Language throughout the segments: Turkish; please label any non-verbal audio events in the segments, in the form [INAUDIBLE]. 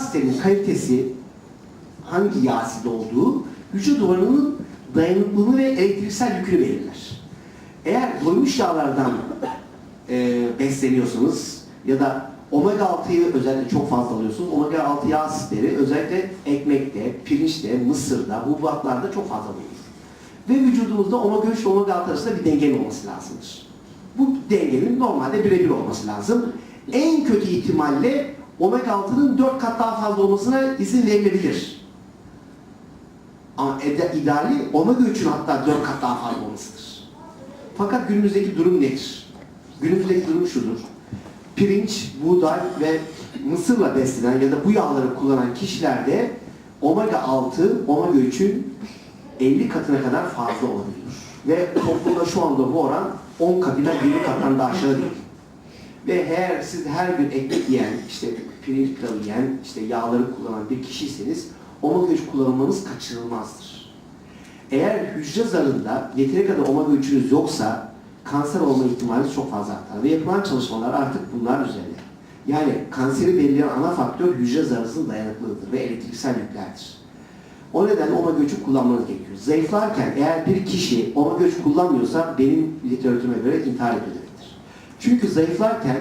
sistemin kalitesi hangi yağ asidi olduğu hücre duvarının dayanıklılığını ve elektriksel yükünü belirler. Eğer doymuş yağlardan e, besleniyorsanız ya da omega 6'yı özellikle çok fazla alıyorsunuz. Omega 6 yağ asitleri özellikle ekmekte, pirinçte, mısırda, hububatlarda çok fazla bulunur. Ve vücudumuzda omega 3 ile omega 6 arasında bir dengenin olması lazımdır. Bu dengenin normalde birebir olması lazım. En kötü ihtimalle omega 6'nın 4 kat daha fazla olmasına izin verilebilir. Ama ideali omega 3'ün hatta 4 kat daha fazla olmasıdır. Fakat günümüzdeki durum nedir? Günümüzdeki durum şudur. Pirinç, buğday ve mısırla beslenen ya da bu yağları kullanan kişilerde omega 6, omega 3'ün 50 katına kadar fazla olabiliyor. Ve toplumda şu anda bu oran 10 katına 20 kattan daha aşağı değil. Ve eğer siz her gün ekmek yiyen, işte pirinç pilavı yiyen, işte yağları kullanan bir kişiyseniz omega 3 kullanmanız kaçınılmazdır. Eğer hücre zarında yeteri kadar omega 3'ünüz yoksa kanser olma ihtimaliniz çok fazla artar. Ve yapılan çalışmalar artık bunlar üzerine. Yani kanseri belirleyen ana faktör hücre zarınızın dayanıklılığıdır ve elektriksel yüklerdir. O nedenle omega 3'ü kullanmanız gerekiyor. Zayıflarken eğer bir kişi omega 3 kullanmıyorsa benim literatürüme göre intihar demektir. Çünkü zayıflarken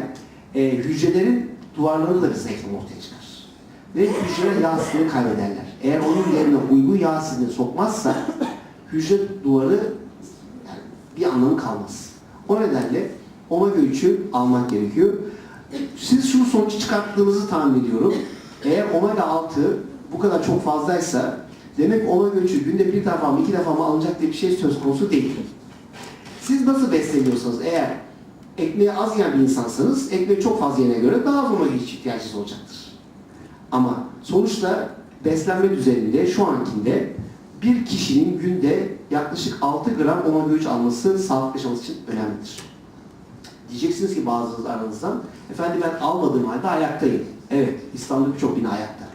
e, hücrelerin duvarları da bir zayıflama ortaya çıkar. Ve hücreler yağ asidini kaybederler. Eğer onun yerine uygun yağ asidini sokmazsa hücre duvarı yani bir anlamı kalmaz. O nedenle omega 3'ü almak gerekiyor. Siz şu sonucu çıkarttığınızı tahmin ediyorum. Eğer omega 6 bu kadar çok fazlaysa demek omega 3'ü günde bir defa mı iki defa mı alınacak diye bir şey söz konusu değil. Siz nasıl besleniyorsanız eğer ekmeği az yiyen bir insansanız ekmeği çok fazla yene göre daha az omega 3 ihtiyacınız olacaktır. Ama sonuçta beslenme düzeninde şu ankinde bir kişinin günde yaklaşık 6 gram omega 3 alması sağlıklı yaşaması için önemlidir. Diyeceksiniz ki bazınız aranızdan, efendim ben almadığım halde ayaktayım. Evet, İstanbul'da birçok bina ayakta.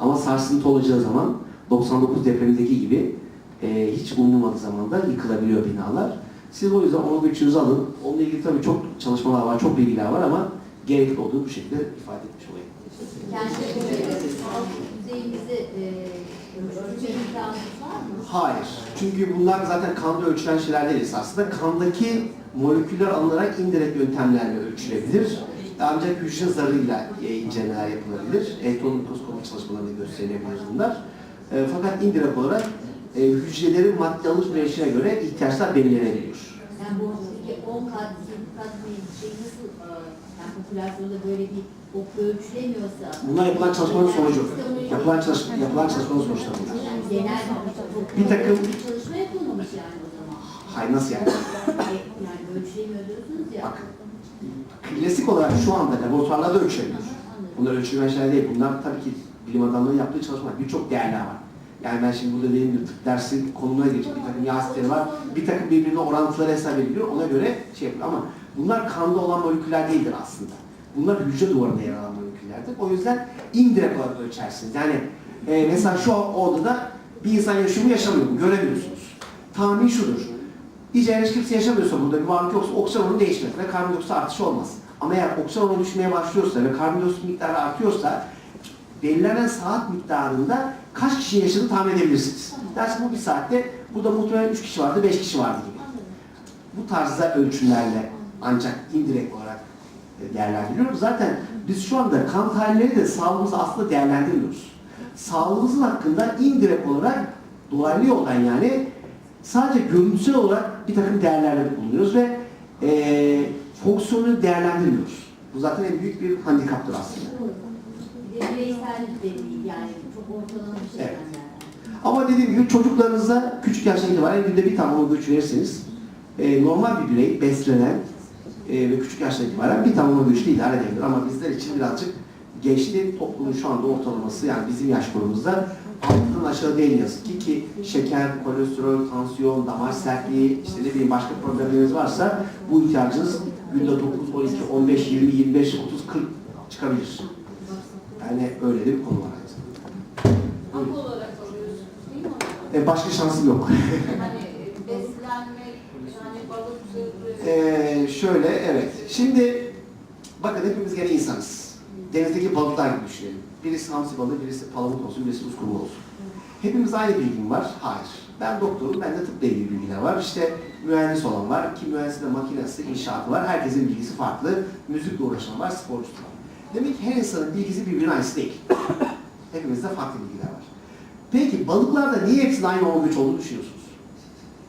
Ama sarsıntı olacağı zaman 99 depremindeki gibi e, hiç umulmadığı zaman da yıkılabiliyor binalar. Siz o yüzden omega 3'ünüzü alın. Onunla ilgili tabii çok çalışmalar var, çok bilgiler var ama gerekli olduğu bu şekilde ifade etmiş olayım. Kendi e, sağlık düzeyimizi e, mı? Hayır. Çünkü bunlar zaten kanda ölçülen şeyler değil esasında. Kandaki moleküller alınarak indirekt yöntemlerle ölçülebilir. Ancak hücre zarıyla e, incelemeler yapılabilir. Elektron mikroskopi çalışmalarında gösterilebilir bunlar. E, fakat indirekt olarak e, hücrelerin madde alışverişine göre ihtiyaçlar belirlenebiliyor. Yani bu peki 10 kat, 20 kat bir şey nasıl e, yani popülasyonda böyle bir ok ölçülemiyorsa Bunlar yapılan çalışmanın sonucu. Yapılan, çalış yapılan çalışmanın sonuçları bunlar. yani genel bir, takım- bir çalışma yapılmamış yani o zaman. Hayır nasıl yani? E, yani ölçülemiyor diyorsunuz ya. Bak, klasik olarak şu anda laboratuvarlarda ölçülemiyor. Bunlar ölçülmeyen şeyler değil. Bunlar tabii ki bilim adamlarının yaptığı çalışmalar. Birçok değerler var. Yani ben şimdi burada dediğim gibi tıp dersi konumuna geçip bir takım yağ asitleri var. Bir takım birbirine orantıları hesap ediliyor. Ona göre şey yapıyor. Ama bunlar kanda olan moleküller değildir aslında. Bunlar hücre duvarında yer alan moleküllerdir. O yüzden indirekt olarak ölçersiniz. Yani e, mesela şu odada bir insan yaşıyor mu yaşamıyor mu göremiyorsunuz. Tahmin şudur. İyice hiç kimse yaşamıyorsa burada bir varlık yoksa oksijen değişmez ve karbondioksit artışı olmaz. Ama eğer oksijen oranı düşmeye başlıyorsa ve karbondioksit miktarı artıyorsa belirlenen saat miktarında kaç kişi yaşadığını tahmin edebilirsiniz. Dersin bu bir saatte burada muhtemelen 3 kişi vardı, 5 kişi vardı gibi. Bu tarzda ölçümlerle ancak indirekt olarak e, değerlendiriyoruz. Zaten biz şu anda kan tahlilleri de sağlığımızı aslında değerlendirmiyoruz. Sağlığımızın hakkında indirekt olarak dolaylı yoldan yani sadece görüntüsel olarak bir takım değerlerde bulunuyoruz ve e, fonksiyonu değerlendirmiyoruz. Bu zaten en büyük bir handikaptır aslında. Bireysel de değil yani çok ortalama bir şey Evet. Ama dediğim gibi çocuklarınıza küçük yaştan itibaren günde bir tane omega 3 verirseniz e, normal bir birey beslenen e, ve küçük yaştan itibaren bir tane 3 ile idare edebilir. Ama bizler için birazcık gençliğin toplumun şu anda ortalaması yani bizim yaş grubumuzda altından aşağı değil yazık ki ki şeker, kolesterol, tansiyon, damar sertliği, işte ne bileyim başka problemleriniz varsa bu ihtiyacınız günde 9, 12, 15, 20, 25, 30, 40 çıkabilir. Yani öyle de bir konu var. zamanda. Hap olarak alıyorsunuz değil mi? E, başka şansım yok. Hani [LAUGHS] beslenmek, yani balıkçılık, Ee, şöyle evet. Şimdi bakın hepimiz gene insanız. Denizdeki balıklar gibi düşünelim. Birisi hamsi balığı, birisi palamut olsun, birisi uskumru olsun. Hepimiz aynı bilgi mi var? Hayır. Ben doktorum, bende tıpla ilgili bilgiler var. İşte mühendis olan var, ki mühendisinde makinesi, inşaatı var. Herkesin bilgisi farklı. Müzikle uğraşan var, sporcusu var. Demek ki her insanın bilgisi birbirine aynısı değil. [COUGHS] Hepimizde farklı bilgiler var. Peki balıklarda niye hepsinin aynı omega 3 olduğunu düşünüyorsunuz?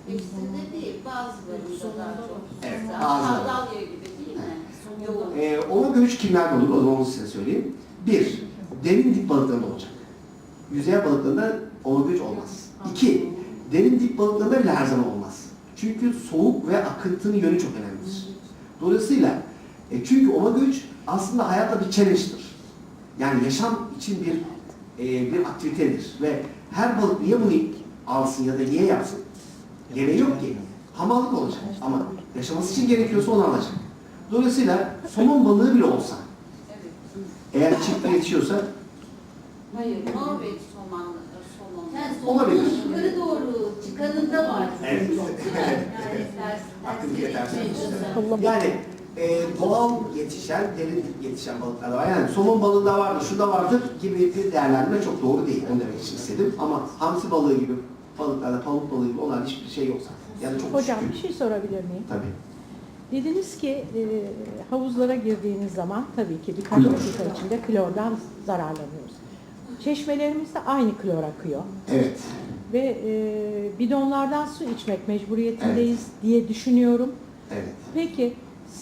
Hepsinde değil, bazılarında daha çok. Evet, Mesela bazıları. Sardalya gibi değil mi? Ee, omega 3 kimlerde olur? O zaman onu size söyleyeyim. Bir, derin dip balıklarında olacak. Yüzey balıklarında omega 3 olmaz. İki, derin dip balıklarında bile her zaman olmaz. Çünkü soğuk ve akıntının yönü çok önemlidir. Dolayısıyla, e, çünkü omega 3 aslında hayatta bir challenge'dır. Yani yaşam için bir e, bir aktivitedir ve her balık niye bunu alsın ya da niye yapsın? Gereği yok ki. Hamallık olacak ama yaşaması için gerekiyorsa onu alacak. Dolayısıyla somon balığı bile olsa, Evet. eğer çiftler yetişiyorsa Hayır, Norveç somonlu, somon. Yani Olabilir. yukarı doğru çıkanında var. Evet. Yani ters, Aktivite ters tersi. yetişiyorsa. yani e, doğal yetişen, derin yetişen balıklar var. Yani somon balığı da vardır, şu da vardır gibi bir değerlendirme çok doğru değil. Onu demek için istedim. Ama hamsi balığı gibi balıklarda, pamuk balığı gibi olan hiçbir şey yoksa. Yani çok Hocam şükür. bir şey sorabilir miyim? Tabii. Dediniz ki e, havuzlara girdiğiniz zaman tabii ki birkaç Klor. dakika içinde klordan zararlanıyoruz. Çeşmelerimizde aynı klor akıyor Evet. ve e, bidonlardan su içmek mecburiyetindeyiz diye düşünüyorum. Evet. Peki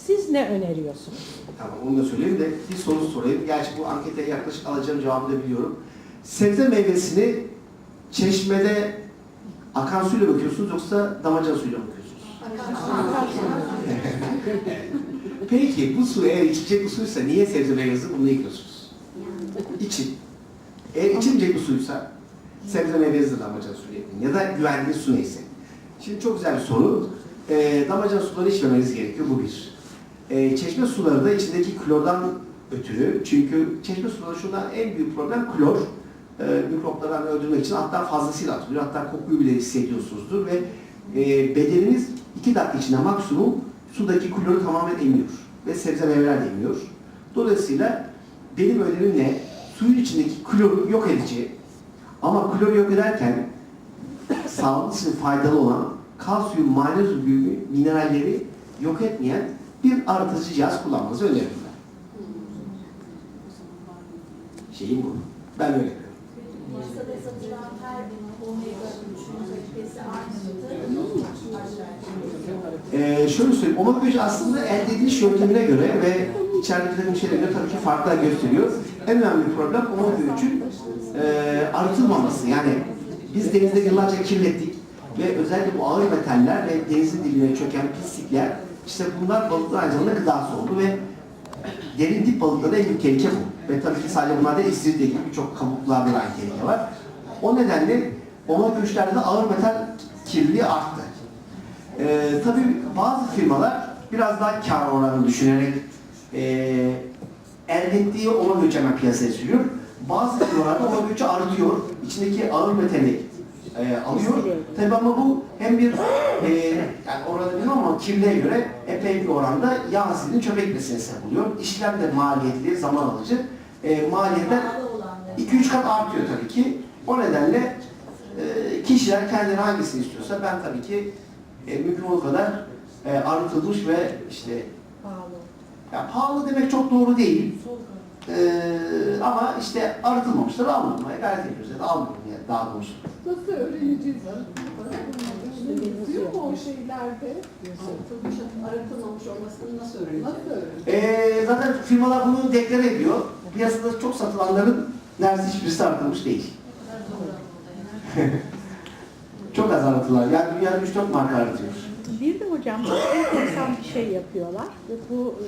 siz ne öneriyorsunuz? Tamam onu da söyleyeyim de bir soru sorayım. Gerçi bu ankete yaklaşık alacağım cevabı da biliyorum. Sebze meyvesini çeşmede akan suyla bakıyorsunuz yoksa damacana suyla mı bakıyorsunuz? [LAUGHS] Peki bu su eğer içecek bir suysa niye sebze meyvesi bunu yıkıyorsunuz? İçin. Eğer içilecek bir suysa sebze meyvesi de damacana suyla yıkayın. Ya da güvenli su neyse. Şimdi çok güzel bir soru. Ee, damacana suları içmemeniz gerekiyor. Bu bir. Ee, çeşme suları da içindeki klordan ötürü. Çünkü çeşme suları şundan en büyük problem klor. Ee, mikropları öldürmek için hatta fazlasıyla atılıyor. Hatta kokuyu bile hissediyorsunuzdur ve e, bedeniniz iki dakika içinde maksimum sudaki kloru tamamen emiyor. Ve sebze meyveler de emiyor. Dolayısıyla benim önerim ne? Suyun içindeki kloru yok edici ama kloru yok ederken sağlık için faydalı olan kalsiyum, magnezyum gibi mineralleri yok etmeyen bir arıtıcı cihaz kullanmanızı öneririm ben. Şeyim bu. Ben öyle yapıyorum. Piyasada satılan her omega 3'ün kalitesi aynı Ee, şöyle söyleyeyim, omega 3 aslında elde ediliş yöntemine göre ve şeylere göre tabii ki farklar gösteriyor. En önemli problem omega 3'ün e, arıtılmaması. Yani biz denizde yıllarca kirlettik ve özellikle bu ağır metaller ve denizin dibine çöken pislikler işte bunlar balıklar aynı zamanda gıdası oldu ve derin dip balıklarda en büyük tehlike bu. Ve tabii ki sadece bunlarda istiridye gibi birçok kabuklarda da aynı tehlike var. O nedenle omega 3'lerde de ağır metal kirliliği arttı. Ee, tabii bazı firmalar biraz daha kar oranını düşünerek e, elde ettiği omega 3 hemen piyasaya sürüyor. Bazı firmalar da omega 3'ü arıtıyor. İçindeki ağır metali e, alıyor. Tabii ama bu hem bir e, yani orada bilmiyorum ama kirliğe göre epey bir oranda yağ asidinin çöpe gitmesine sebep oluyor. İşlem de maliyetli, zaman alıcı. E, maliyetler Pahalı olanları. 2-3 kat artıyor tabii ki. O nedenle e, kişiler kendileri hangisini istiyorsa ben tabii ki e, mümkün olduğu kadar e, arıtılmış ve işte ya pahalı demek çok doğru değil. E, ama işte arıtılmamışları almamaya gayret ediyoruz ya da almıyorum yani daha doğrusu. Nasıl öğreneceğiz? Diyor mu o şeylerde? Arıtılmış, arıtılmamış olmasını nasıl öğreneceğiz? Nasıl öğreneceğiz? E, zaten firmalar bunu deklare ediyor. Piyasada çok satılanların neredeyse hiçbirisi arıtılmış değil. [LAUGHS] Çok az arıtılar. Yani dünyada 3-4 marka aratıyor. Bir de hocam enteresan bir şey yapıyorlar. Bu e,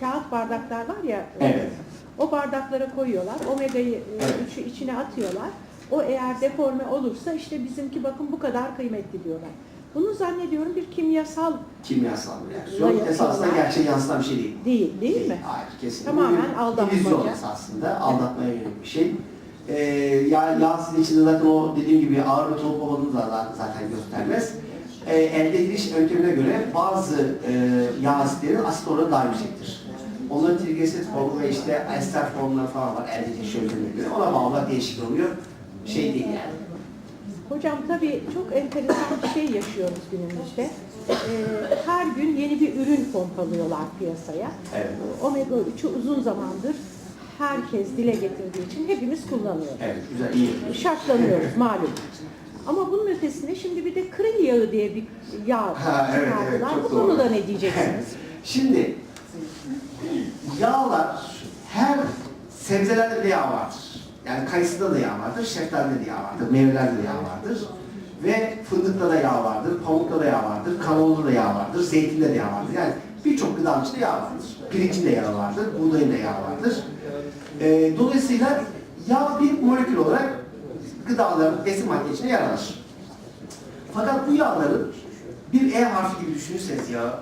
kağıt bardaklar var ya. Evet. O bardaklara koyuyorlar. Omega'yı e, üçü içine atıyorlar. O eğer deforme olursa işte bizimki bakın bu kadar kıymetli diyorlar. Bunu zannediyorum bir kimyasal Kimyasal bir reaksiyon. Hayır, Esasında gerçeği yansıtan bir şey değil. değil değil mi? Hayır, kesinlikle. Tamamen aldatmaca. illüzyon esasında. Aldatmaya yönelik bir şey. Ee, yani yağ sizin içinde zaten o dediğim gibi ağır metal olup olmadığını da zaten göstermez. Ee, elde ediliş yöntemine göre bazı e, yağ asitlerin asit oranı daha yüksektir. Onların trigliserit formu ve işte ester formları falan var elde şöyle göre. Ona bağlı değişik oluyor. Şey değil yani. Hocam tabii çok enteresan bir şey yaşıyoruz günümüzde. Ee, her gün yeni bir ürün pompalıyorlar piyasaya. Evet. Omega 3'ü uzun zamandır herkes dile getirdiği için hepimiz kullanıyoruz. Evet, güzel, iyi. Şartlanıyoruz malum. Ama bunun ötesinde şimdi bir de kırıl yağı diye bir yağ Ha, evet, evet, çıkardılar. Bu konuda ne diyeceksiniz? [LAUGHS] Şimdi yağlar her sebzelerde de yağ vardır. Yani kayısıda da yağ vardır, şeftalide de yağ vardır, meyvelerde de yağ vardır. Ve fındıkta da yağ vardır, pamukta da yağ vardır, kanoğluda da yağ vardır, zeytinde de yağ vardır. Yani birçok gıdanın içinde yağ vardır. Pirincin de yağı vardır, buğdayın da yağı vardır. Ee, dolayısıyla yağ bir molekül olarak gıdaların besin madde içinde yer alır. Fakat bu yağların bir E harfi gibi düşünürseniz yağı,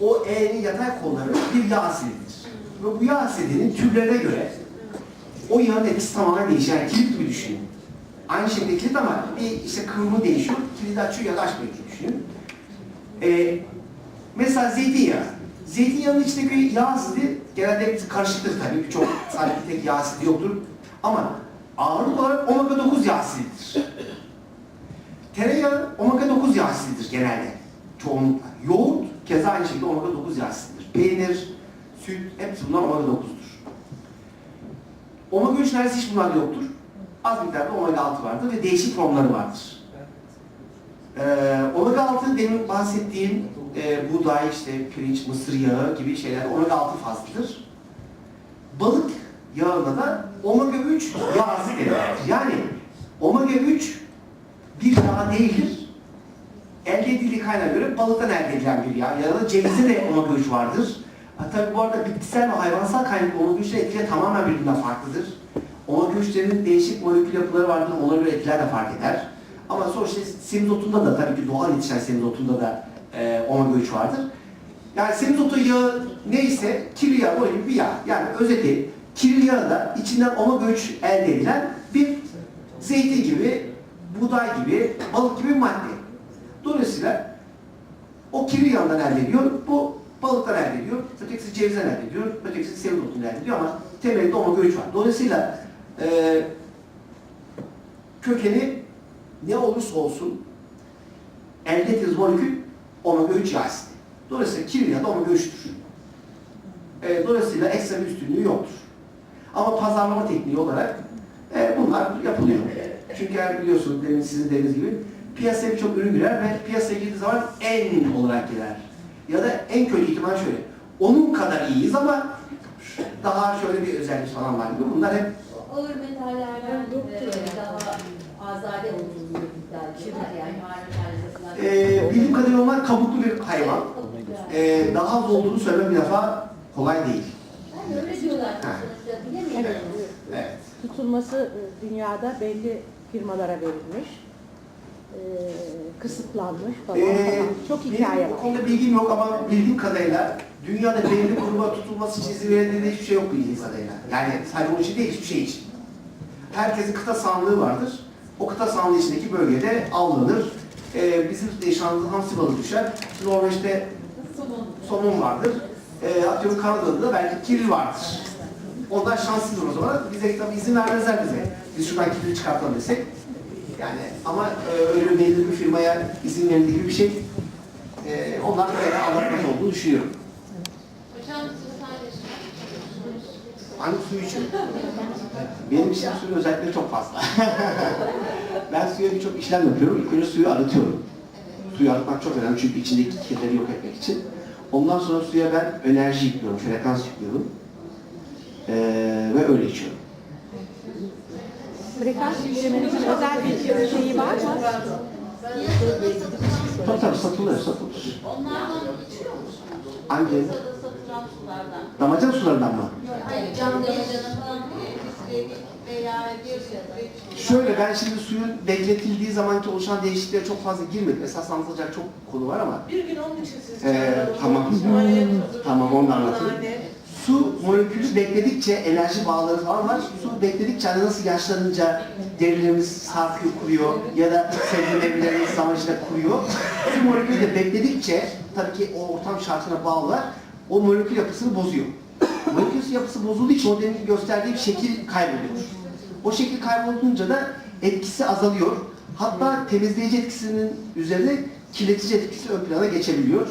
o E'nin yatay kolları bir yağ asididir. Ve bu yağ asidinin türlerine göre o yağın etkisi tamamen değişir. Yani kilit gibi düşünün. Aynı şekilde kilit ama bir işte kıvrımı değişiyor. Kilidi açıyor ya da açmıyor gibi düşünün. Ee, mesela zeytinyağı. Zeytinyağının içindeki yağ asidi genelde karışıktır tabii. Birçok sadece tek yağ asidi yoktur. Ama ağırlık olarak omega 9 yağ asididir. Tereyağı omega 9 yağ asididir genelde. Çoğunlukla. Yoğurt keza aynı şekilde omega 9 yağ asididir. Peynir, süt hepsi bunlar omega 9'dur. Omega 3 neredeyse hiç bunlarda yoktur. Az miktarda omega 6 vardır ve değişik formları vardır. Ee, omega 6 demin bahsettiğim e, buğday, işte pirinç, mısır yağı gibi şeyler omega 6 fazladır. Balık yağına da omega 3 yağ denilir. Yani omega 3 bir yağ değildir. Elde edildiği kaynağa göre balıktan elde edilen bir yağ. Ya da cevizde de omega 3 vardır. Ha, tabii bu arada bitkisel ve hayvansal kaynaklı omega 3 etkileri tamamen birbirinden farklıdır. Omega 3'lerin değişik molekül yapıları vardır. Onlara göre etkiler de fark eder. Ama sonuçta semizotunda da tabii ki doğal yetişen semizotunda da e, omega 3 vardır. Yani semizotu yağı neyse kirli yağ o gibi bir yağ. Yani özeti kirli yağı da içinden omega 3 elde edilen bir zeytin gibi, buğday gibi, balık gibi bir madde. Dolayısıyla o kirli yağından elde ediyor, bu balıktan elde ediyor, ötekisi cevizden elde ediyor, ötekisi semizotundan elde ediyor ama temelinde omega 3 var. Dolayısıyla e, kökeni ne olursa olsun elde ettiğiniz molekül omega 3 yağ asidi. Dolayısıyla kirli yağ da omega 3'tür. E, dolayısıyla ekstra bir üstünlüğü yoktur. Ama pazarlama tekniği olarak e, bunlar yapılıyor. Çünkü eğer biliyorsunuz demin sizin dediğiniz gibi piyasaya birçok ürün girer ve piyasaya girdiği zaman en olarak girer. Ya da en kötü ihtimal şöyle. Onun kadar iyiyiz ama daha şöyle bir özellik falan var gibi. Bunlar hep Ağır metallerden daha azade olduğunu iddia ediyorlar. Yani ağır metaller e, bildiğim kadarıyla onlar kabuklu bir hayvan. E, daha az olduğunu söylemek bir defa kolay değil. Ben öyle diyorlar sonuçta bilemiyorum. Evet. Tutulması e, dünyada belli firmalara verilmiş. E, kısıtlanmış falan Ee, falan. Çok hikaye benim bu var. konuda bilgim yok ama bildiğim kadarıyla dünyada belirli gruba tutulması izin verildiğinde hiçbir şey yok bildiğim kadarıyla. Yani sadece onun için değil, hiçbir şey için. Herkesin kıta sahanlığı vardır. O kıta sahanlığı içindeki bölgede avlanır. Ee, bizim de şanlı hamsi balığı düşer. Norveç'te somon vardır. Ee, atıyorum Kanada'da da belki kiril vardır. Ondan şanssızdır o zaman. Bize tabii izin vermezler bize. Biz şuradan kirli çıkartalım desek. Yani ama e, öyle belirli bir firmaya izin verildiği gibi bir şey e, onlar böyle anlatmak olduğunu düşünüyorum. Hocam siz sadece Hangi su için? Benim için suyun özellikleri çok fazla. [LAUGHS] ben suya birçok işlem yapıyorum. İlk önce suyu arıtıyorum. Suyu arıtmak çok önemli çünkü içindeki kirleri yok etmek için. Ondan sonra suya ben enerji yüklüyorum, frekans yüklüyorum. Ee, ve öyle içiyorum. Frekans yüklemenizin özel bir şeyi var mı? Tabii tabii satılıyor, satılır. onlardan içiyor musunuz? Hangi? Satılan sulardan. Damacana sularından mı? Hayır, canlı yaşanan falan e, veya bir Şöyle ben şimdi suyun bekletildiği zamanki oluşan değişikliklere çok fazla girmedim. Esas anlatılacak çok konu var ama Bir gün onun için siz Ee, tamam. Tamam, onu da anlatayım. Su molekülü bekledikçe enerji bağları falan var. Su bekledikçe hani nasıl yaşlanınca derilerimiz sarkıyor, kuruyor ya da sebze meyvelerimiz zaman içinde kuruyor. Su molekülü de bekledikçe tabii ki o ortam şartına bağlı o molekül yapısını bozuyor. molekül yapısı bozulduğu için o demin gösterdiğim şekil kayboluyor. O şekil kaybolunca da etkisi azalıyor. Hatta temizleyici etkisinin üzerine kirletici etkisi ön plana geçebiliyor.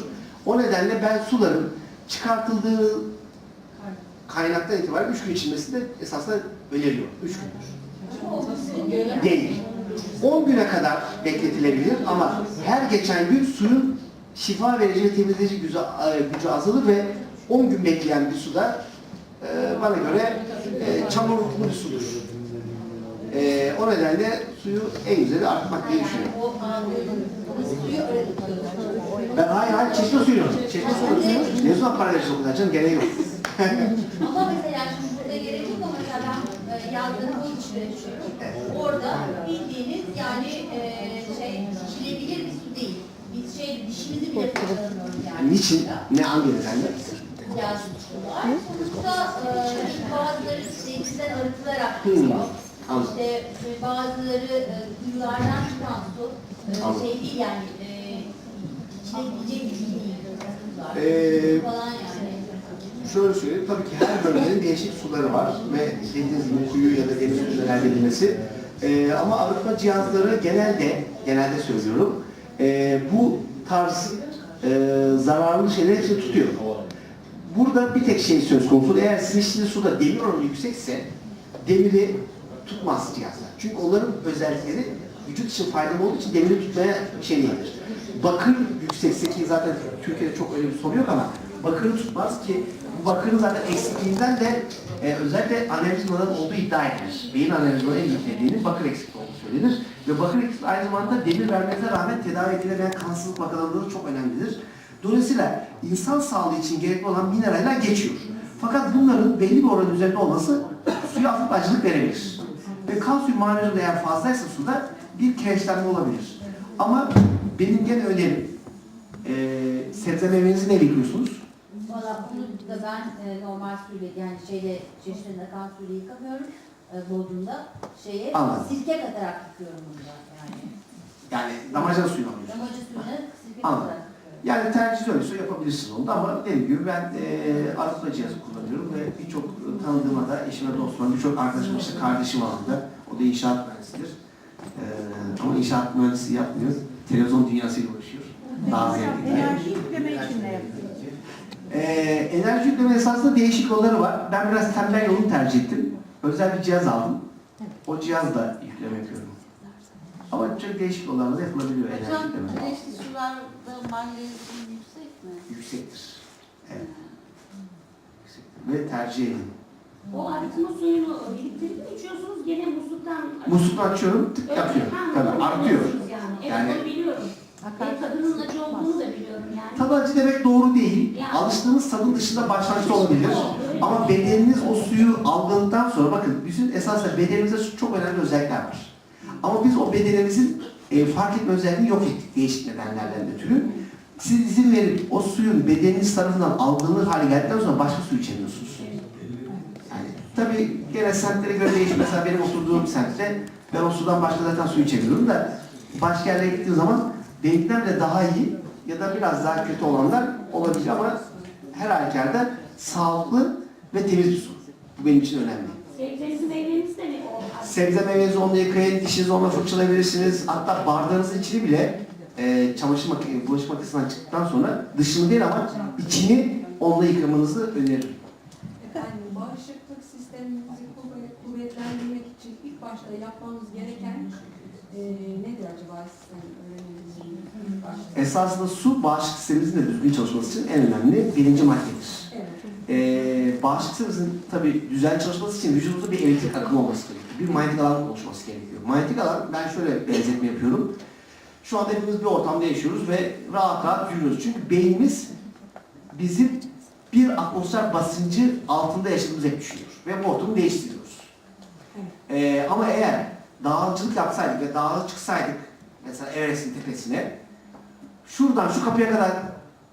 O nedenle ben suların çıkartıldığı kaynaktan itibaren 3 gün içilmesini de esasında öneriyorum. 3 gündür. Değil. 10 güne kadar bekletilebilir ama her geçen gün suyun şifa verici ve temizleyici gücü, e, gücü azalır ve 10 gün bekleyen bir suda e, bana göre e, çamurluklu bir sudur. E, o nedenle suyu en güzeli artmak diye düşünüyorum. Ben hayır hayır çeşme suyu. Çeşme suyu. Ne zaman para verecek o kadar canım gereği yok. Ama mesela şimdi burada gerek yok ama mesela ben e, yazdığım bu içine düşüyorum. Orada bildiğiniz yani e, şey içilebilir bir su değil. Biz şey dişimizi bile fırçalamıyoruz yani. Niçin? Ne hangi nedenle? yazmışlar. Sonuçta e, bazıları denizden arıtılarak çıkıyor. Anladım. İşte e, bazıları e, kuyulardan çıkan su e, Anladım. şey değil yani e, içilebilecek bir su değil. Ee, falan yani. Şöyle söyleyeyim, tabii ki her bölgenin değişik suları var ve dediğiniz gibi kuyu ya da deniz suyunun elde edilmesi. Ee, ama arıtma cihazları genelde, genelde söylüyorum, ee, bu tarz ee, zararlı şeyleri hepsini tutuyor. Burada bir tek şey söz konusu, eğer sizin içtiğiniz suda demir oranı yüksekse, demiri tutmaz cihazlar. Çünkü onların özellikleri vücut için faydalı olduğu için demiri tutmaya şey değildir. Bakır yüksekse ki zaten Türkiye'de çok öyle bir sorun yok ama bakırı tutmaz ki bu bakırın zaten eksikliğinden de e, özellikle anevrizmaların olduğu iddia edilir. Beyin anevrizmaları en büyük bakır eksikliği olduğu söylenir. Ve bakır eksikliği aynı zamanda demir vermesine rağmen tedavi edilemeyen kansızlık vakalarında da çok önemlidir. Dolayısıyla insan sağlığı için gerekli olan mineraller geçiyor. Fakat bunların belli bir oran üzerinde olması suya hafif acılık verebilir. Ve kalsiyum marjı eğer fazlaysa suda bir kireçlenme olabilir. Ama benim gene önerim, e, sebze meyvenizi neyle yıkıyorsunuz? Valla bunu da ben e, normal suyla yani şeyle çeşmenin akan suyla yıkamıyorum. E, Bodrum'da şeye Anladım. sirke katarak yıkıyorum bunu da yani. Yani damacana suyunu alıyorsunuz. Damacı suyuna sirke Anladım. katarak yıkıyorum. Yani tercih öyleyse yapabilirsiniz onu da ama dediğim gibi ben e, arıtma cihazı kullanıyorum ve birçok tanıdığıma da eşime dostuma birçok arkadaşım işte kardeşim alanında o da inşaat mühendisidir. E, ama inşaat mühendisi yapmıyor. Televizyon dünyasıyla uğraşıyor. Daha zevkli. Enerji yükleme için ne yapıyor? Ee, enerji yükleme esasında değişik yolları var. Ben biraz tembel yolunu tercih ettim. Özel bir cihaz aldım. O cihazla yükleme yapıyorum. Ama çok değişik yollarla da yapılabiliyor enerji Hocam yükleme. güneşli sularda magnezyum yüksek mi? Yüksektir. Evet. Yüksektir. Ve tercih edin. O arıtma suyunu biriktirip mi içiyorsunuz? Gene musluktan Muslukla açıyorum, tık Öyle yapıyor. Tabii artıyor. Yani. Evet Yani- onu biliyorum. E, tadının acı olduğunu da biliyorum yani. Tadı acı demek doğru değil. Yani. Alıştığınız tadın dışında başlangıçta olabilir. Ama bedeniniz o suyu algıladıktan sonra bakın bizim esasında bedenimizde çok önemli özellikler var. Ama biz o bedenimizin e, fark etme özelliğini yok ettik değişik nedenlerden ötürü. Siz izin verip o suyun bedeniniz tarafından algılanır hale geldikten sonra başka su içemiyorsunuz. Yani tabii gene semtlere göre değişir. Mesela benim oturduğum semtte ben o sudan başka zaten su içemiyorum da başka yerlere gittiğim zaman benimkinden de daha iyi ya da biraz daha kötü olanlar olabilir ama her halükarda sağlıklı ve temiz bir su. Bu benim için önemli. Sebzeniz meyveniz de mi o? Sebze meyvenizi onunla yıkayın, dişinizi onunla fırçalayabilirsiniz. Hatta bardağınızın içini bile e, çamaşır makinesi, bulaşık makinesinden çıktıktan sonra dışını değil ama içini onunla yıkamanızı öneririm. Efendim bağışıklık sistemimizi kuvvet- kuvvetlendirmek için ilk başta yapmamız gereken eee nedir acaba başta. Esasında su bağışıklık sistemimizin de düzgün çalışması için en önemli birinci maddedir. Evet. Ee, bağışıklık sistemimizin tabii düzenli çalışması için vücudumuzda bir elektrik akımı olması gerekiyor. Bir manyetik alan oluşması gerekiyor. Manyetik alan, ben şöyle benzetme yapıyorum. Şu anda hepimiz bir ortamda yaşıyoruz ve rahat rahat yürüyoruz. Çünkü beynimiz bizim bir atmosfer basıncı altında yaşadığımızı hep düşünüyor. Ve bu ortamı değiştiriyoruz. Ee, ama eğer dağcılık yapsaydık ve dağa çıksaydık, mesela Everest'in tepesine, şuradan şu kapıya kadar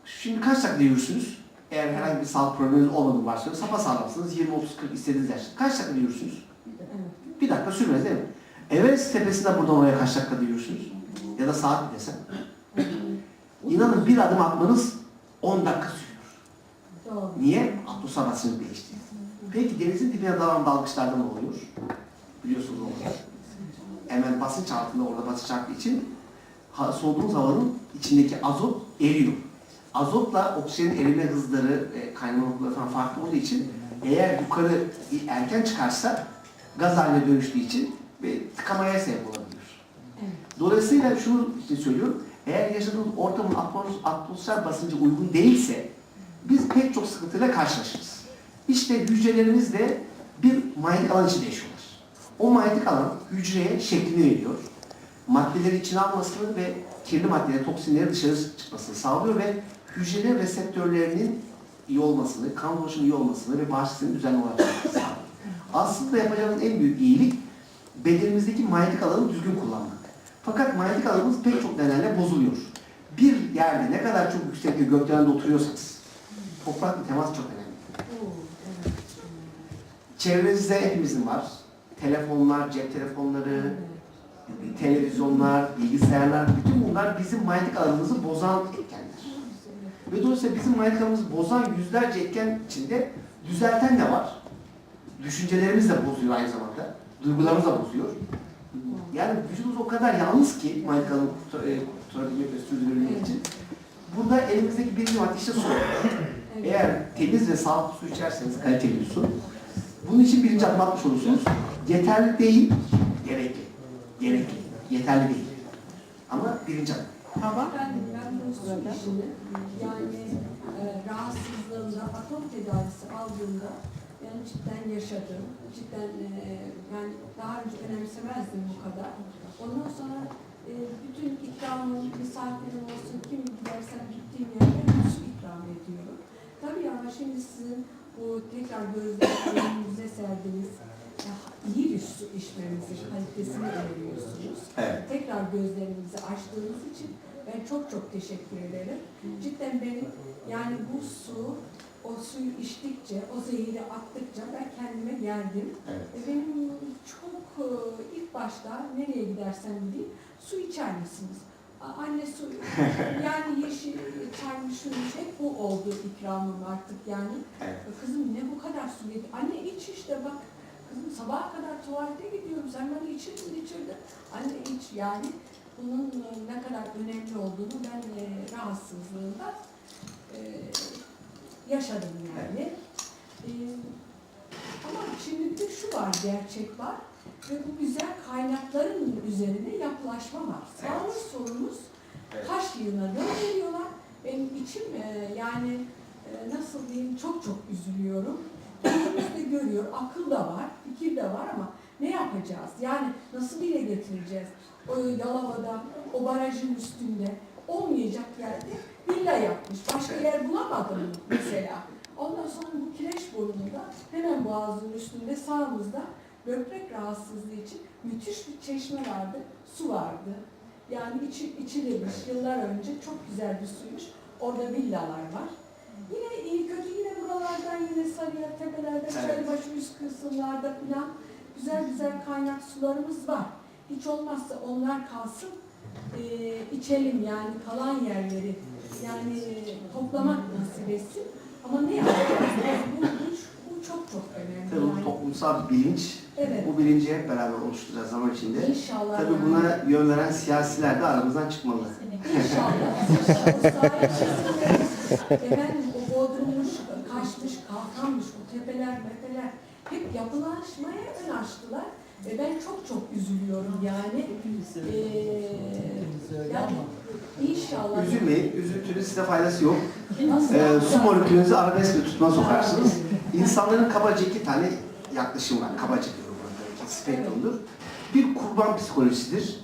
şimdi kaç dakika yürürsünüz? Eğer herhangi bir sağlık probleminiz olmadığını varsayıyoruz, sapa sağlamsınız, 20, 30, 40 istediğiniz yaşta. Kaç dakika yürürsünüz? Bir dakika sürmez değil mi? Everest tepesinden buradan oraya kaç dakikada yürürsünüz? Ya da saat mi desem? İnanın bir adım atmanız 10 dakika sürüyor. Doğru. Niye? Atmosfer değişti. Peki denizin dibine dalan dalgıçlarda ne oluyor? Biliyorsunuz oluyor. Hemen basınç altında orada basınç arttığı için ha, soğuduğunuz havanın içindeki azot eriyor. Azotla oksijenin erime hızları, e, kaynama hızları falan farklı olduğu için eğer yukarı erken çıkarsa gaz haline dönüştüğü için ve tıkamaya sebep olabilir. Evet. Dolayısıyla şunu için söylüyorum. Eğer yaşadığımız ortamın atmos- atmosfer basıncı uygun değilse biz pek çok sıkıntıyla karşılaşırız. İşte hücrelerimiz de bir manyetik alan içinde yaşıyorlar. O manyetik alan hücreye şeklini veriyor. Maddeleri içine almasını ve kirli maddeleri, toksinleri dışarı çıkmasını sağlıyor ve hücrelerin reseptörlerinin iyi olmasını, kan dolaşımının iyi olmasını ve bağışıklığın düzenli olarak sağlıyor. Aslında yapacağımız en büyük iyilik bedenimizdeki manyetik alanı düzgün kullanmak. Fakat manyetik alanımız pek çok nedenle bozuluyor. Bir yerde ne kadar çok yüksekte gökdelende oturuyorsanız toprakla temas çok önemli. Çevrenizde hepimizin var. Telefonlar, cep telefonları. Televizyonlar, bilgisayarlar, bütün bunlar bizim manyetik alanımızı bozan etkenler. Ve dolayısıyla bizim manyetik alanımızı bozan yüzlerce etken içinde düzelten de var. Düşüncelerimiz de bozuyor aynı zamanda. Duygularımız da bozuyor. Yani vücudumuz o kadar yalnız ki manyetik alanı e, kurtarabilmek ve sürdürebilmek için. Burada elimizdeki birinci madde işte su. Eğer temiz ve sağlıklı su içerseniz, kaliteli bir su, bunun için birinci adım atmış olursunuz. Yeterli değil, gerekli. Gerekli, yeterli değil. Ama birinci adım. Ben, ben yani e, atom tedavisi aldığımda yani cidden yaşadım. Cidden e, yani daha önce önemsemezdim bu kadar. Ondan sonra e, bütün ikramım, misafirim olsun, kim gidersem gittiğim yerde su ikram ediyorum. Tabii ama şimdi sizin bu tekrar gözlerinize serdiğiniz e, iyi bir su içmemizin kalitesini öneriyorsunuz Evet. tekrar gözlerimizi açtığınız için ben çok çok teşekkür ederim. Cidden benim yani bu su, o suyu içtikçe, o zehiri attıkça ben kendime geldim. Evet. E benim çok e, ilk başta nereye gidersem gideyim su içer misiniz? Anne su, [LAUGHS] yani yeşil çay şuymuş hep bu oldu ikramım artık yani. Evet. Kızım ne bu kadar su getir? Anne iç işte bak. Kızım sabaha kadar tuvalete gidiyorum. Sen bana içir mi içirdin? Anne iç yani. Bunun e, ne kadar önemli olduğunu ben e, rahatsızlığında e, yaşadım yani. E, ama şimdi de şu var, gerçek var. Ve bu güzel kaynakların üzerine yapılaşma var. Sağlık sorunumuz Evet. kaç yılına gönderiyorlar. Benim içim e, yani e, nasıl diyeyim çok çok üzülüyorum. Gözümüz de görüyor, akıl da var, fikir de var ama ne yapacağız? Yani nasıl dile getireceğiz? O Yalova'da, o barajın üstünde olmayacak yerde villa yapmış. Başka yer bulamadım mesela. Ondan sonra bu kireç burnunda hemen boğazın üstünde sağımızda böbrek rahatsızlığı için müthiş bir çeşme vardı, su vardı. Yani içi, içilirmiş yıllar önce çok güzel bir suymuş. Orada villalar var. Yine iyi kötü yine buralardan yine Sarıya tepelerde, Evet. Çaybaşı üst kısımlarda falan güzel güzel kaynak sularımız var. Hiç olmazsa onlar kalsın e, içelim yani kalan yerleri yani e, toplamak nasip etsin. Ama ne yapacağız? Bu, bu, bu çok çok önemli. Tabii Yani. toplumsal bilinç. Evet. Bu bilinci hep beraber oluşturacağız zaman içinde. İnşallah. Tabii yani. buna yön veren siyasiler de aramızdan çıkmalı. İnşallah. İnşallah. [LAUGHS] Efendim o bodrummuş, kaçmış, kalkanmış, o tepeler, mepeler hep yapılaşmaya ön açtılar. Ve ben çok çok üzülüyorum yani. Ee, yani inşallah. Üzülmeyin, üzüntünün size faydası yok. Yapacağız? su molekülünüzü arabesk bir tutma sokarsınız. İnsanların kabaca iki tane yaklaşım var. Kabaca diyorum burada. iki spektrumdur. Bir kurban psikolojisidir.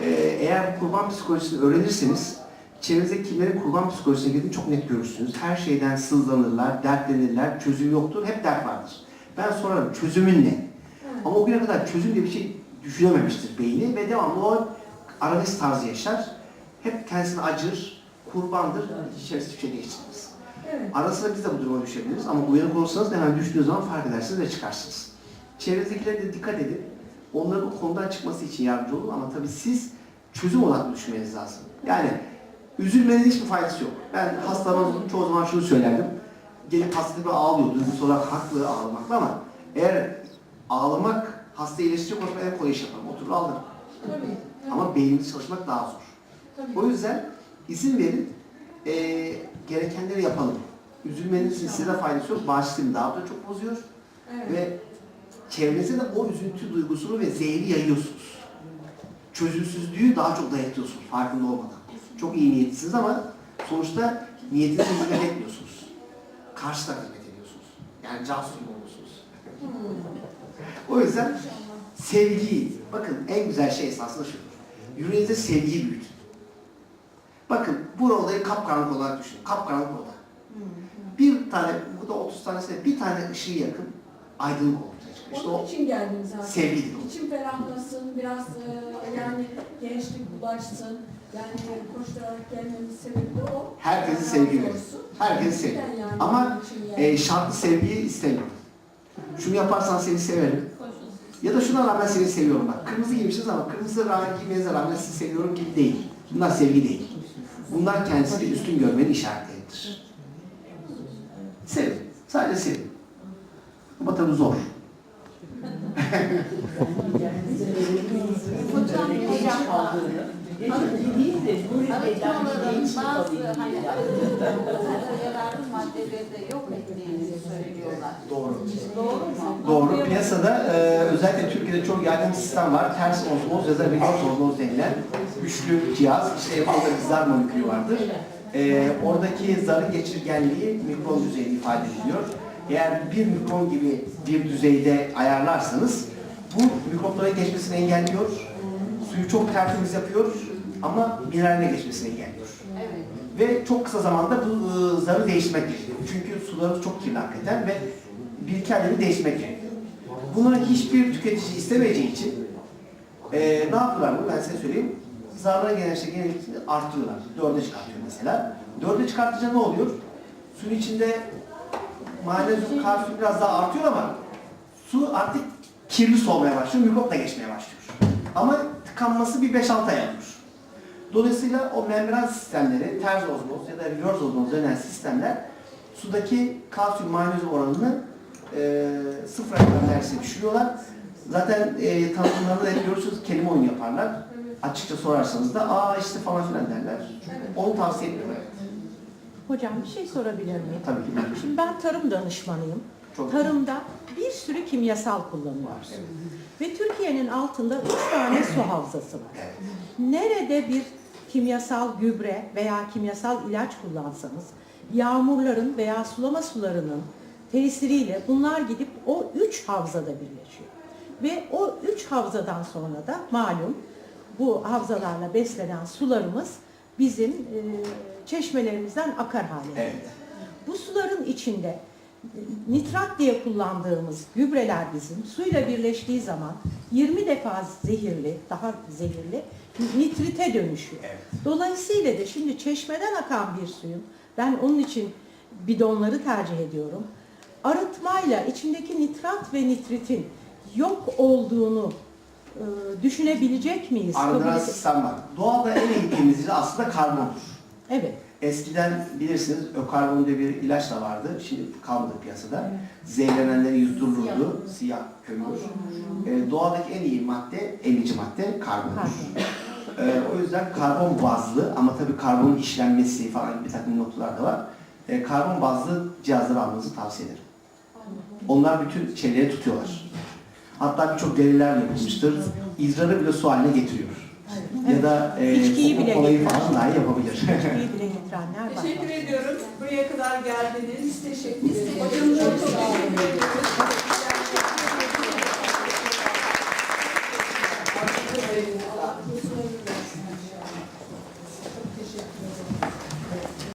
Ee, eğer kurban psikolojisini öğrenirseniz çevrenize kimlerin kurban psikolojisine girdiğini çok net görürsünüz. Her şeyden sızlanırlar, dertlenirler, çözüm yoktur, hep dert vardır. Ben sorarım çözümün ne? Ama o güne kadar çözüm diye bir şey düşünememiştir beyni ve devamlı o arabesk tarzı yaşar. Hep kendisini acır, kurbandır, içerisinde hiçbir şey değiştirmez. Evet. Ara sıra biz de bu duruma düşebiliriz ama uyanık olursanız hemen düştüğünüz zaman fark edersiniz ve çıkarsınız. Çevrenizdekilere de dikkat edin. Onların bu konudan çıkması için yardımcı olun ama tabii siz çözüm odaklı düşünmeniz lazım. Yani üzülmenin hiçbir faydası yok. Ben hastalarıma çoğu zaman şunu söylerdim. gelip hasta bir ağlıyor. Duygusal olarak haklı ağlamakla ama eğer ağlamak hasta iyileştirecek olsa en kolay iş yaparım. Oturur. Tabii. evet, Ama beynimiz çalışmak daha zor. tabii. O yüzden izin verin, eee gerekenleri yapalım. Üzülmenin size de faydası yok. Bağışıklığını daha da çok bozuyor. Evet. Ve çevrenize de o üzüntü duygusunu ve zehri yayıyorsunuz. Çözümsüzlüğü daha çok dayatıyorsunuz farkında olmadan. Çok iyi niyetlisiniz ama sonuçta niyetinize hizmet etmiyorsunuz. Karşı tarafa hizmet ediyorsunuz. Yani casus gibi olursunuz. O yüzden sevgi, bakın en güzel şey esasında şudur. Yüreğinizde sevgiyi büyütün. Bakın bu olayı kapkaranlık olarak düşünün. Kapkaranlık oda. Bir tane, burada 30 tanesine bir tane ışığı yakın, aydınlık çıkıyor. İşte Onun o için geldim zaten. sevgidir o. İçim ferahlasın, biraz e, yani gençlik bulaşsın. Yani koşturarak gelmemin sebebi de o. Herkesi sevgi. Herkesi. Gerçekten yani Ama yani. e, şartlı sevgiyi istemiyorum. Şunu yaparsan seni severim. Ya da şuna rağmen seni seviyorum bak. Kırmızı giymişsiniz ama kırmızı giymenize rağmen sizi seviyorum gibi değil. Bunlar sevgi değil. Bunlar kendisini üstün görmenin işaretleridir. Sevin. Sadece sevin. Ama tabii zor. Hocam. Arıtmaların bazı hani yararlı maddeleri de yok ettiğini söylüyorlar. Doğru. Doğru mu? Doğru. Piyasada e, özellikle Türkiye'de çok yaygın bir sistem var. Ters ozmoz ya da reverse ozmoz denilen güçlü cihaz. İşte yapılda bir zar molekülü vardır. E, oradaki zarın geçirgenliği mikron düzeyinde ifade ediliyor. Eğer bir mikron gibi bir düzeyde ayarlarsanız bu mikropların geçmesini engelliyor. Suyu çok tertemiz yapıyor ama mineraline geçmesini engelliyor. Evet. Ve çok kısa zamanda bu e, zarı değiştirmek gerekiyor. Çünkü sularımız çok kirli hakikaten ve bir iki ayda bir değiştirmek gerekiyor. Bunları hiçbir tüketici istemeyeceği için e, ne yapıyorlar bunu ben size söyleyeyim. Zarlara gelen işte genellikle artırıyorlar. Dörde çıkartıyor mesela. Dörde çıkartınca ne oluyor? Suyun içinde magnezyum, kalsiyum biraz daha artıyor ama su artık kirli su olmaya başlıyor, mikrop da geçmeye başlıyor. Ama tıkanması bir 5-6 ay alıyor. Dolayısıyla o membran sistemleri, ters ozmoz ya da reverse ozmoz denen sistemler sudaki kalsiyum magnezyum oranını e, sıfıra kadar neredeyse düşürüyorlar. Zaten e, tanıtımlarında da görürsünüz kelime oyunu yaparlar. Açıkça sorarsanız da aa işte falan filan derler. Onu tavsiye etmiyorum. Evet. Hocam bir şey sorabilir miyim? Tabii ki ben. Şimdi ben tarım danışmanıyım. Çok Tarımda bir sürü kimyasal kullanıyoruz. Ve Türkiye'nin altında üç tane su havzası var. Evet. Nerede bir kimyasal gübre veya kimyasal ilaç kullansanız yağmurların veya sulama sularının tesiriyle bunlar gidip o üç havzada birleşiyor. Ve o üç havzadan sonra da malum bu havzalarla beslenen sularımız bizim e, çeşmelerimizden akar hale geliyor. Evet. Bu suların içinde e, nitrat diye kullandığımız gübreler bizim suyla birleştiği zaman 20 defa zehirli, daha zehirli nitrite dönüşüyor. Evet. Dolayısıyla da şimdi çeşmeden akan bir suyun, ben onun için bidonları tercih ediyorum. Arıtmayla içindeki nitrat ve nitritin yok olduğunu e, düşünebilecek miyiz? Var. Doğada en iyi temizliği aslında karbondur. Evet. Eskiden bilirsiniz ökarbon diye bir ilaç da vardı. Şimdi kalmadı piyasada. Zehirlenenleri yuzdururdu. Siyah kömür. Ee, doğadaki en iyi madde, emici madde karbondur. Karbon. Ee, o yüzden karbon bazlı ama tabii karbonun işlenmesi falan gibi bir takım noktalar da var. Ee, karbon bazlı cihazları almanızı tavsiye ederim. Onlar bütün şeyleri tutuyorlar. Hatta birçok deriler yapılmıştır. İdrarı bile su haline getiriyor. Ya da e, İçkiyi kolayı falan dahi yapabilir. İyi bile getirenler var. Teşekkür ediyorum. Buraya kadar geldiniz. Teşekkür teşekkür Hocamıza çok teşekkür ediyoruz.